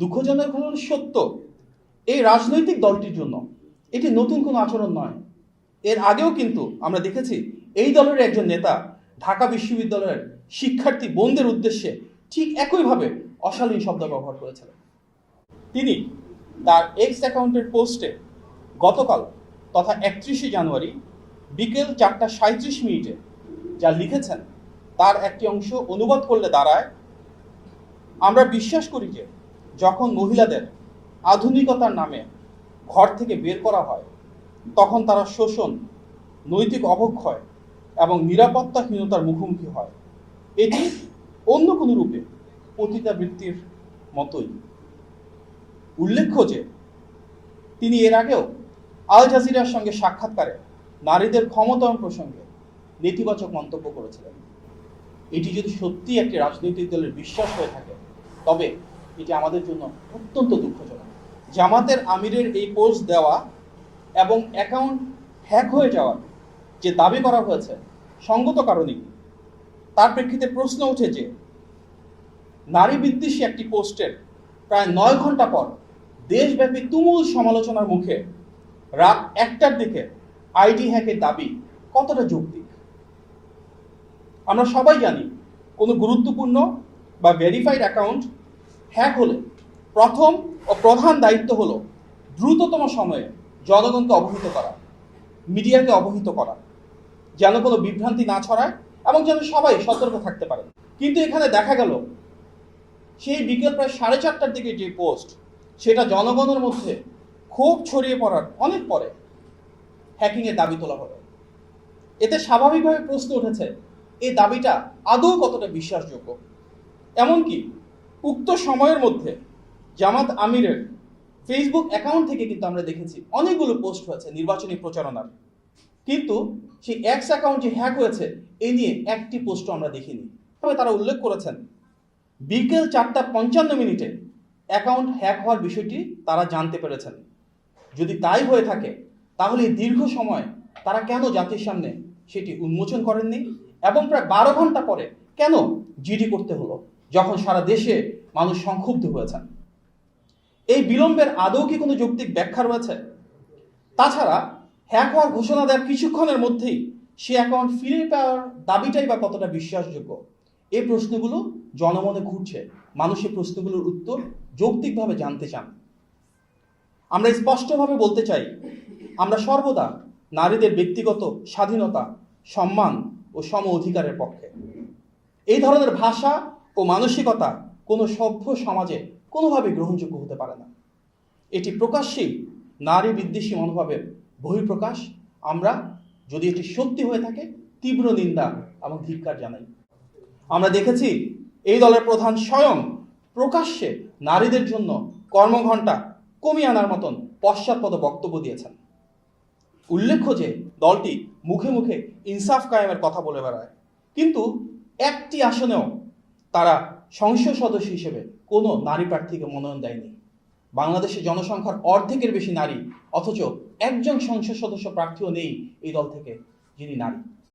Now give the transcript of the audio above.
দুঃখজনক হল সত্য। এই রাজনৈতিক দলটির জন্য এটি নতুন কোনো আচরণ নয়। এর আগেও কিন্তু আমরা দেখেছি এই দলের একজন নেতা ঢাকা বিশ্ববিদ্যালয়ের শিক্ষার্থী বোনদের উদ্দেশ্যে ঠিক একইভাবে অশালীন শব্দ ব্যবহার করেছিলেন তিনি তার এক্স অ্যাকাউন্টের পোস্টে গতকাল তথা একত্রিশে জানুয়ারি বিকেল চারটা সাঁত্রিশ মিনিটে যা লিখেছেন, তার একটি অংশ অনুবাদ করলে দাঁড়ায়, আমরা বিশ্বাস করি যে যখন মহিলাদের আধুনিকতার নামে ঘর থেকে বের করা হয়, তখন তারা শোষণ, নৈতিক অবক্ষয় এবং নিরাপত্তাহীনতার মুখোমুখি হয়। এটি অন্য কোনো রূপে পতিতাবৃত্তির মতোই। উল্লেখ্য যে, তিনি এর আগেও আল জাজিরার সঙ্গে সাক্ষাৎকারে নারীদের ক্ষমতায়ন প্রসঙ্গে নেতিবাচক মন্তব্য করেছিলেন। এটি যদি সত্যি একটি রাজনৈতিক দলের বিশ্বাস হয়ে থাকে, তবে এটি আমাদের জন্য অত্যন্ত দুঃখজনক। জামাতের আমিরের এই পোস্ট দেওয়া এবং অ্যাকাউন্ট হ্যাক হয়ে যাওয়ার যে দাবি করা হয়েছে, সঙ্গত কারণে তার প্রেক্ষিতে প্রশ্ন উঠে যে, নারী বিদ্বেষী একটি পোস্টের প্রায় নয় ঘণ্টা পর দেশব্যাপী তুমুল সমালোচনার মুখে রাত একটার দিকে আইডি হ্যাকের দাবি কতটা যৌক্তিক? আমরা সবাই জানি কোনো গুরুত্বপূর্ণ বা ভেরিফাইড অ্যাকাউন্ট হ্যাক হলে প্রথম ও প্রধান দায়িত্ব হলো দ্রুততম সময়ে জনগণকে অবহিত করা, মিডিয়াকে অবহিত করা, যেন কোনো বিভ্রান্তি না ছড়ায় এবং যেন সবাই সতর্ক থাকতে পারে। কিন্তু এখানে দেখা গেল, সেই বিকেল প্রায় সাড়ে চারটার দিকে যে পোস্ট, সেটা জনগণের মধ্যে খুব ছড়িয়ে পড়ার অনেক পরে হ্যাকিংয়ের দাবি তোলা হলো। এতে স্বাভাবিকভাবে প্রশ্ন উঠেছে, এই দাবিটা আদৌ কতটা বিশ্বাসযোগ্য? এমনকি উক্ত সময়ের মধ্যে জামাত আমিরের ফেসবুক অ্যাকাউন্ট থেকে কিন্তু আমরা দেখেছি অনেকগুলো পোস্ট হয়েছে নির্বাচনী প্রচারণার। কিন্তু সেই এক্স অ্যাকাউন্ট যে হ্যাক হয়েছে, এ নিয়ে একটি পোস্টও আমরা দেখিনি। তবে তারা উল্লেখ করেছেন, বিকেল চারটা পঞ্চান্ন মিনিটে অ্যাকাউন্ট হ্যাক হওয়ার বিষয়টি তারা জানতে পেরেছেন। যদি তাই হয়ে থাকে, তাহলে দীর্ঘ সময় তারা কেন জাতির সামনে সেটি উন্মোচন করেননি? এবং প্রায় বারো ঘণ্টা পরে কেন জিডি করতে হলো? যখন সারা দেশে মানুষ সংক্ষুব্ধ হয়েছেন। এই বিলম্বের আদৌ কি কোনো যৌক্তিক ব্যাখ্যা রয়েছে? তাছাড়া হ্যাক হওয়ার ঘোষণা দেওয়ার কিছুক্ষণের মধ্যেই সে অ্যাকাউন্ট ফিরে পাওয়ার দাবিটাই বা কতটা বিশ্বাসযোগ্য? এই প্রশ্নগুলো জনমনে ঘুরছে। মানুষ এই প্রশ্নগুলোর উত্তর যৌক্তিকভাবে জানতে চান। আমরা স্পষ্টভাবে বলতে চাই, আমরা সর্বদা নারীদের ব্যক্তিগত স্বাধীনতা, সম্মান ও সম অধিকারের পক্ষে। এই ধরনের ভাষা ও মানসিকতা কোনো সভ্য সমাজে কোনোভাবে গ্রহণযোগ্য হতে পারে না। এটি প্রকাশ্যেই নারী বিদ্বেষী মনোভাবের বহিঃপ্রকাশ। আমরা যদি এটি সত্যি হয়ে থাকে, তীব্র নিন্দা এবং ধিক্কার জানাই। আমরা দেখেছি এই দলের প্রধান স্বয়ং প্রকাশ্যে নারীদের জন্য কর্মঘণ্টা কমিয়ে আনার মতন পশ্চাৎপদ বক্তব্য দিয়েছেন। উল্লেখ্য যে, দলটি মুখে মুখে ইনসাফ কায়েমের কথা বলে বেড়ায়। কিন্তু একটি আসনেও তারা সংসদ সদস্য হিসেবে কোনো নারী প্রার্থীকে মনোনয়ন দেয়নি। বাংলাদেশের জনসংখ্যার অর্ধেকের বেশি নারী, অথচ একজন সংসদ সদস্য প্রার্থীও নেই এই দল থেকে, যিনি নারী।